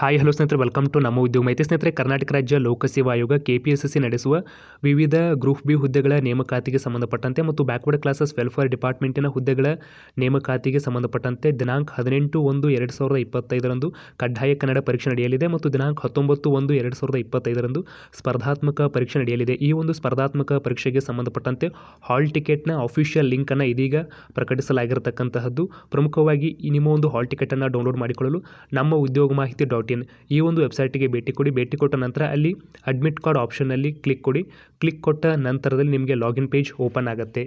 Hi hello ಸ್ನೇಹಿತರೆ welcome to ನಮ್ಮ ಉದ್ಯೋಗ ಮಾಹಿತಿ ಸ್ನೇಹಿತರೆ, ಕರ್ನಾಟಕ ರಾಜ್ಯ ಲೋಕಸೇವಾ ಆಯೋಗ ಕೆ ಪಿ ಎಸ್ ಸಿ ನಡೆಸುವ ವಿವಿಧ ಗ್ರೂಪ್ ಬಿ ಹುದ್ದೆಗಳ ನೇಮಕಾತಿಗೆ ಸಂಬಂಧಪಟ್ಟಂತೆ ಮತ್ತು ಬ್ಯಾಕ್ವರ್ಡ್ ಕ್ಲಾಸಸ್ ವೆಲ್ಫೇರ್ ಡಿಪಾರ್ಟ್ಮೆಂಟಿನ ಹುದ್ದೆಗಳ ನೇಮಕಾತಿಗೆ ಸಂಬಂಧಪಟ್ಟಂತೆ ದಿನಾಂಕ ಹದಿನೆಂಟು ಒಂದು ಎರಡು ಸಾವಿರದ ಇಪ್ಪತ್ತೈದರಂದು ಕಡ್ಡಾಯ ಕನ್ನಡ ಪರೀಕ್ಷೆ ನಡೆಯಲಿದೆ ಮತ್ತು ದಿನಾಂಕ ಹತ್ತೊಂಬತ್ತು ಒಂದು ಎರಡು ಸಾವಿರದ ಇಪ್ಪತ್ತೈದರಂದು ಸ್ಪರ್ಧಾತ್ಮಕ ಪರೀಕ್ಷೆ ನಡೆಯಲಿದೆ. ಈ ಒಂದು ಸ್ಪರ್ಧಾತ್ಮಕ ಪರೀಕ್ಷೆಗೆ ಸಂಬಂಧಪಟ್ಟಂತೆ ಹಾಲ್ ಟಿಕೆಟ್ನ ಅಫಿಷಿಯಲ್ ಲಿಂಕನ್ನು ಇದೀಗ ಪ್ರಕಟಿಸಲಾಗಿರತಕ್ಕಂತಹದ್ದು. ಪ್ರಮುಖವಾಗಿ ನಿಮ್ಮ ಒಂದು ಹಾಲ್ ಟಿಕೆಟನ್ನು ಡೌನ್ಲೋಡ್ ಮಾಡಿಕೊಳ್ಳಲು ನಮ್ಮ ಉದ್ಯೋಗ ಮಾಹಿತಿ ಡಾಟ್ ಈ ಒಂದು ವೆಬ್ಸೈಟಿಗೆ ಭೇಟಿ ಕೊಡಿ. ಭೇಟಿ ಕೊಟ್ಟ ನಂತರ ಅಲ್ಲಿ ಅಡ್ಮಿಟ್ ಕಾರ್ಡ್ ಆಪ್ಷನ್ನಲ್ಲಿ ಕ್ಲಿಕ್ ಕೊಡಿ. ಕ್ಲಿಕ್ ಕೊಟ್ಟ ನಂತರದಲ್ಲಿ ನಿಮಗೆ ಲಾಗಿನ್ ಪೇಜ್ ಓಪನ್ ಆಗುತ್ತೆ.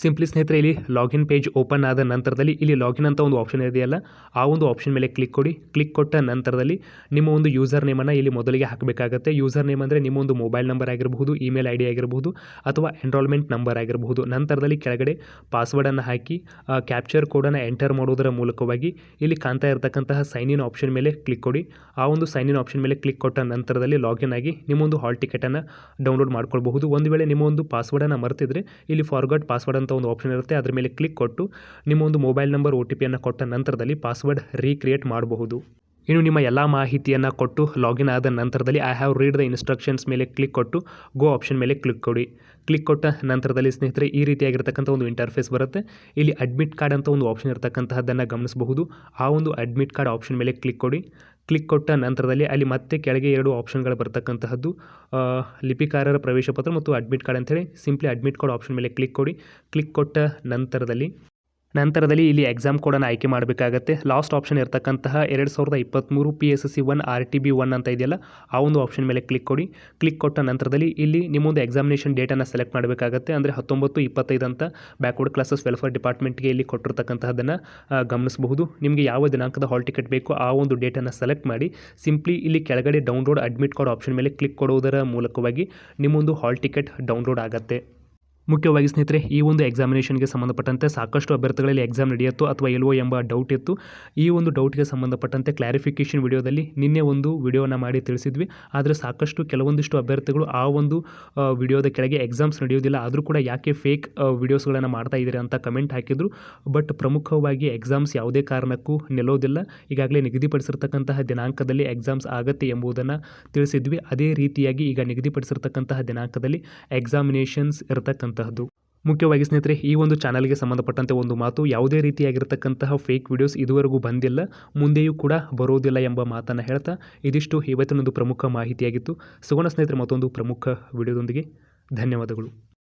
ಸಿಂಪ್ಲಿ ಸ್ನೇಹಿತರೆ, ಇಲ್ಲಿ ಲಾಗಿನ್ ಪೇಜ್ ಓಪನ್ ಆದ ನಂತರದಲ್ಲಿ ಇಲ್ಲಿ ಲಾಗಿನ್ ಅಂತ ಒಂದು ಆಪ್ಷನ್ ಇದೆಯಲ್ಲ, ಆ ಒಂದು ಆಪ್ಷನ್ ಮೇಲೆ ಕ್ಲಿಕ್ ಕೊಡಿ. ಕ್ಲಿಕ್ ಕೊಟ್ಟ ನಂತರದಲ್ಲಿ ನಿಮ್ಮ ಒಂದು ಯೂಸರ್ ನೇಮನ್ನು ಇಲ್ಲಿ ಮೊದಲಿಗೆ ಹಾಕಬೇಕಾಗುತ್ತೆ. ಯೂಸರ್ ನೇಮ್ ಅಂದರೆ ನಿಮ್ಮ ಒಂದು ಮೊಬೈಲ್ ನಂಬರ್ ಆಗಿರಬಹುದು ಇಮೇಲ್ ಐ ಡಿ ಆಗಿರಬಹುದು, ಅಥವಾ ಎನ್ರೋಲ್ಮೆಂಟ್ ನಂಬರ್ ಆಗಿರಬಹುದು. ನಂತರದಲ್ಲಿ ಕೆಳಗಡೆ ಪಾಸ್ವರ್ಡನ್ನು ಹಾಕಿ ಕ್ಯಾಪ್ಚರ್ ಕೋಡನ್ನು ಎಂಟರ್ ಮಾಡುವುದರ ಮೂಲಕವಾಗಿ ಇಲ್ಲಿ ಕಾಣ್ತಾ ಇರತಕ್ಕಂತಹ ಸೈನ್ ಇನ್ ಆಪ್ಷನ್ ಮೇಲೆ ಕ್ಲಿಕ್ ಕೊಡಿ. ಆ ಒಂದು ಸೈನ್ ಇನ್ ಆಪ್ಷನ್ ಮೇಲೆ ಕ್ಲಿಕ್ ಕೊಟ್ಟ ನಂತರದಲ್ಲಿ ಲಾಗಿನ್ ಆಗಿ ನಿಮ್ಮೊಂದು ಹಾಲ್ ಟಿಕೆಟನ್ನು ಡೌನ್ಲೋಡ್ ಮಾಡ್ಕೊಳ್ಬಹುದು. ಒಂದು ವೇಳೆ ನಿಮ್ಮ ಒಂದು ಪಾಸ್ವರ್ಡನ್ನು ಮರೆತಿದ್ರೆ, ಇಲ್ಲಿ ಫಾರ್ಗಟ್ ಪಾಸ್ವರ್ಡ್ ಅಂತ ಒಂದು ಆಪ್ಷನ್ ಇರುತ್ತೆ. ಅದರ ಮೇಲೆ ಕ್ಲಿಕ್ ಕೊಟ್ಟು ನಿಮ್ಮ ಒಂದು ಮೊಬೈಲ್ ನಂಬರ್ ಒ ಟಿ ಪಿಯನ್ನು ಕೊಟ್ಟ ನಂತರದಲ್ಲಿ ಪಾಸ್ವರ್ಡ್ ರೀಕ್ರಿಯೇಟ್ ಮಾಡಬಹುದು. ಇನ್ನು ನಿಮ್ಮ ಎಲ್ಲ ಮಾಹಿತಿಯನ್ನು ಕೊಟ್ಟು ಲಾಗಿನ್ ಆದ ನಂತರದಲ್ಲಿ I have read the instructions ಮೇಲೆ ಕ್ಲಿಕ್ ಕೊಟ್ಟು ಗೋ ಆಪ್ಷನ್ ಮೇಲೆ ಕ್ಲಿಕ್ ಕೊಡಿ. ಕ್ಲಿಕ್ ಕೊಟ್ಟ ನಂತರದಲ್ಲಿ ಸ್ನೇಹಿತರೆ, ಈ ರೀತಿಯಾಗಿರ್ತಕ್ಕಂಥ ಒಂದು ಇಂಟರ್ಫೇಸ್ ಬರುತ್ತೆ. ಇಲ್ಲಿ ಅಡ್ಮಿಟ್ ಕಾರ್ಡ್ ಅಂತ ಒಂದು ಆಪ್ಷನ್ ಇರತಕ್ಕಂತಹದ್ದನ್ನು ಗಮನಿಸಬಹುದು. ಆ ಒಂದು ಅಡ್ಮಿಟ್ ಕಾರ್ಡ್ ಆಪ್ಷನ್ ಮೇಲೆ ಕ್ಲಿಕ್ ಕೊಡಿ. ಕ್ಲಿಕ್ ಕೊಟ್ಟ ನಂತರದಲ್ಲಿ ಅಲ್ಲಿ ಮತ್ತೆ ಕೆಳಗೆ ಎರಡು ಆಪ್ಷನ್ಗಳು ಬರ್ತಕ್ಕಂತಹದ್ದು ಲಿಪಿಕಾರರ ಪ್ರವೇಶ ಪತ್ರ ಮತ್ತು ಅಡ್ಮಿಟ್ ಕಾರ್ಡ್ ಅಂತೇಳಿ ಸಿಂಪ್ಲಿ ಅಡ್ಮಿಟ್ ಕಾರ್ಡ್ ಆಪ್ಷನ್ ಮೇಲೆ ಕ್ಲಿಕ್ ಕೊಡಿ. ಕ್ಲಿಕ್ ಕೊಟ್ಟ ನಂತರದಲ್ಲಿ ನಂತರದಲ್ಲಿ ಇಲ್ಲಿ ಎಕ್ಸಾಮ್ ಕೋಡನ್ನು ಆಯ್ಕೆ ಮಾಡಬೇಕಾಗತ್ತೆ. ಲಾಸ್ಟ್ ಆಪ್ಷನ್ ಇರತಕ್ಕಂತಹ ಎರಡು ಸಾವಿರದ ಇಪ್ಪತ್ತ್ಮೂರು P S S C one R T B one ಅಂತ ಇದೆಯಲ್ಲ, ಆ ಒಂದು ಆಪ್ಷನ್ ಮೇಲೆ ಕ್ಲಿಕ್ ಕೊಡಿ. ಕ್ಲಿಕ್ ಕೊಟ್ಟ ನಂತರದಲ್ಲಿ ಇಲ್ಲಿ ನಿಮ್ಮೊಂದು ಎಕ್ಸಾಮಿನೇಷನ್ ಡೇಟನ್ನು ಸೆಲೆಕ್ಟ್ ಮಾಡಬೇಕಾಗತ್ತೆ. ಅಂದರೆ ಹತ್ತೊಂಬತ್ತು, ಇಪ್ಪತ್ತೈದು ಅಂತ ಬ್ಯಾಕ್ವರ್ಡ್ ಕ್ಲಾಸಸ್ ವೆಲ್ಫೇರ್ ಡಿಪಾರ್ಟ್ಮೆಂಟ್ಗೆ ಇಲ್ಲಿ ಕೊಟ್ಟಿರ್ತಕ್ಕಂತಹದನ್ನು ಗಮನಿಸಬಹುದು. ನಿಮಗೆ ಯಾವ ದಿನಾಂಕದ ಹಾಲ್ ಟಿಕೆಟ್ ಬೇಕು ಆ ಒಂದು ಡೇಟನ್ನು ಸೆಲೆಕ್ಟ್ ಮಾಡಿ. ಸಿಂಪ್ಲಿ ಇಲ್ಲಿ ಕೆಳಗಡೆ ಡೌನ್ಲೋಡ್ ಅಡ್ಮಿಟ್ ಕಾರ್ಡ್ ಆಪ್ಷನ್ ಮೇಲೆ ಕ್ಲಿಕ್ ಕೊಡುವುದರ ಮೂಲಕವಾಗಿ ನಿಮ್ಮೊಂದು ಹಾಲ್ ಟಿಕೆಟ್ ಡೌನ್ಲೋಡ್ ಆಗುತ್ತೆ. ಮುಖ್ಯವಾಗಿ ಸ್ನೇಹಿತರೆ, ಈ ಒಂದು ಎಕ್ಸಾಮಿನೇಷನ್ಗೆ ಸಂಬಂಧಪಟ್ಟಂತೆ ಸಾಕಷ್ಟು ಅಭ್ಯರ್ಥಿಗಳಲ್ಲಿ ಎಕ್ಸಾಮ್ ನಡೆಯುತ್ತೋ ಅಥವಾ ಇಲ್ವೋ ಎಂಬ ಡೌಟ್ ಇತ್ತು. ಈ ಒಂದು ಡೌಟ್ಗೆ ಸಂಬಂಧಪಟ್ಟಂತೆ ಕ್ಲಾರಿಫಿಕೇಷನ್ ವಿಡಿಯೋದಲ್ಲಿ ನಿನ್ನೆ ಒಂದು ವಿಡಿಯೋನ ಮಾಡಿ ತಿಳಿಸಿದ್ವಿ. ಆದರೆ ಸಾಕಷ್ಟು ಕೆಲವೊಂದಿಷ್ಟು ಅಭ್ಯರ್ಥಿಗಳು ಆ ಒಂದು ವಿಡಿಯೋದ ಕೆಳಗೆ ಎಕ್ಸಾಮ್ಸ್ ನಡೆಯೋದಿಲ್ಲ ಆದರೂ ಕೂಡ ಯಾಕೆ ಫೇಕ್ ವಿಡಿಯೋಸ್ಗಳನ್ನು ಮಾಡ್ತಾ ಇದ್ದೀರಿ ಅಂತ ಕಮೆಂಟ್ ಹಾಕಿದರು. ಬಟ್ ಪ್ರಮುಖವಾಗಿ ಎಕ್ಸಾಮ್ಸ್ ಯಾವುದೇ ಕಾರಣಕ್ಕೂ ನಿಲ್ಲೋದಿಲ್ಲ. ಈಗಾಗಲೇ ನಿಗದಿಪಡಿಸಿರ್ತಕ್ಕಂತಹ ದಿನಾಂಕದಲ್ಲಿ ಎಕ್ಸಾಮ್ಸ್ ಆಗತ್ತೆ ಎಂಬುದನ್ನು ತಿಳಿಸಿದ್ವಿ. ಅದೇ ರೀತಿಯಾಗಿ ಈಗ ನಿಗದಿಪಡಿಸಿರ್ತಕ್ಕಂತಹ ದಿನಾಂಕದಲ್ಲಿ ಎಕ್ಸಾಮಿನೇಷನ್ಸ್ ಇರತಕ್ಕಂಥ ಅಂತಹದ್ದು. ಮುಖ್ಯವಾಗಿ ಸ್ನೇಹಿತರೆ, ಈ ಒಂದು ಚಾನಲ್ಗೆ ಸಂಬಂಧಪಟ್ಟಂತೆ ಒಂದು ಮಾತು ಯಾವುದೇ ರೀತಿಯಾಗಿರತಕ್ಕಂತಹ ಫೇಕ್ ವಿಡಿಯೋಸ್ ಇದುವರೆಗೂ ಬಂದಿಲ್ಲ, ಮುಂದೆಯೂ ಕೂಡ ಬರೋದಿಲ್ಲ ಎಂಬ ಮಾತನ್ನು ಹೇಳ್ತಾ ಇದಿಷ್ಟು ಇವತ್ತಿನೊಂದು ಪ್ರಮುಖ ಮಾಹಿತಿಯಾಗಿತ್ತು. ಸುಗುಣ ಸ್ನೇಹಿತರೆ, ಮತ್ತೊಂದು ಪ್ರಮುಖ ವಿಡಿಯೋದೊಂದಿಗೆ ಧನ್ಯವಾದಗಳು.